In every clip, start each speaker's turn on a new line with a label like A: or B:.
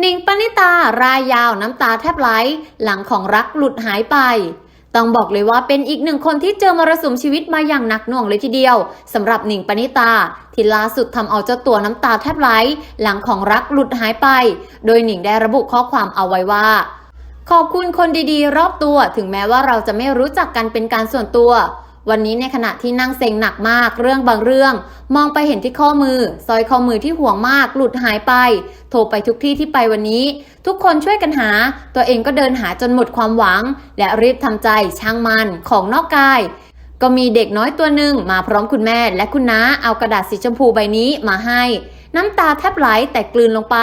A: หนิงปณิตารายยาวน้ำตาแทบไหล หลังของรักหลุดหายไป ต้องบอกเลยว่าเป็นอีกหนึ่งคนที่เจอมรสุมชีวิตมาอย่างหนักหน่วงเลยทีเดียวสำหรับหนิงปณิตาที่ล่าสุดทำเอาเจ้าตัวน้ำตาแทบไหล หลังของรักหลุดหายไป โดยหนิงได้ระบุข้อความเอาไว้ว่า ขอบคุณคนดีๆ รอบตัวถึงแม้ว่าเราจะไม่รู้จักกันเป็นการส่วนตัว วันนี้ในขณะที่นั่งเซ็งหนักมากเรื่องบางเรื่อง มองไปเห็นที่ข้อมือสร้อยข้อมือที่ห่วงมากหลุดหายไป โทรไปทุกที่ที่ไปวันนี้ ทุกคนช่วยกันหา ตัวเองก็เดินหาจนหมดความหวัง และรีบทำใจช่างมันของนอกกายก็มีเด็กน้อยตัวหนึ่งมาพร้อมคุณแม่และคุณน้าเอากระดาษสีชมพูใบนี้มาให้ น้ำตาแทบไหลแต่กลืนลงไป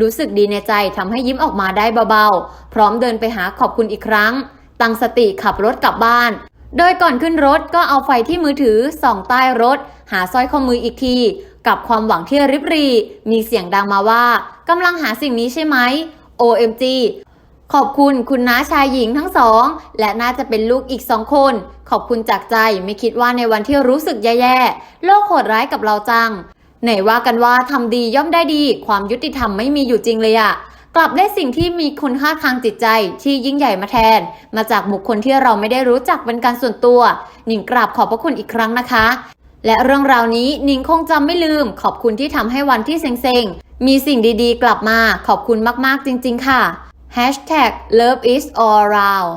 A: รู้สึกดีในใจทำให้ยิ้มออกมาได้เบาๆ พร้อมเดินไปหาขอบคุณอีกครั้ง ตั้งสติขับรถกลับบ้าน โดยก่อนขึ้นรถก็เอาไฟที่มือถือส่องใต้รถ หาสร้อยข้อมืออีกที กับความหวังที่ริบรี มีเสียงดังมาว่ากำลังหาสิ่งนี้ใช่ไหม OMG ขอบคุณคุณน้าชายหญิงทั้งสอง และน่าจะเป็นลูกอีกสองคน ขอบคุณจากใจไม่คิดว่าในวันที่รู้สึกแย่ๆ โลกโหดร้ายกับเราจัง ไหนว่ากันว่าทำดีย่อมได้ดี ความยุติธรรมไม่มีอยู่จริงเลยอะ กลับได้สิ่งที่มีคุณค่าทางจิตใจที่ยิ่งใหญ่มาแทน มาจากบุคคลที่เราไม่ได้รู้จักเป็นการส่วนตัว หนิงกราบขอบพระคุณอีกครั้งนะคะ และเรื่องราวนี้หนิงคงจำไม่ลืม ขอบคุณที่ทำให้วันที่เซ็งๆ มีสิ่งดีๆ กลับมาขอบคุณมากๆจริง ๆ ค่ะ Hashtag love is all around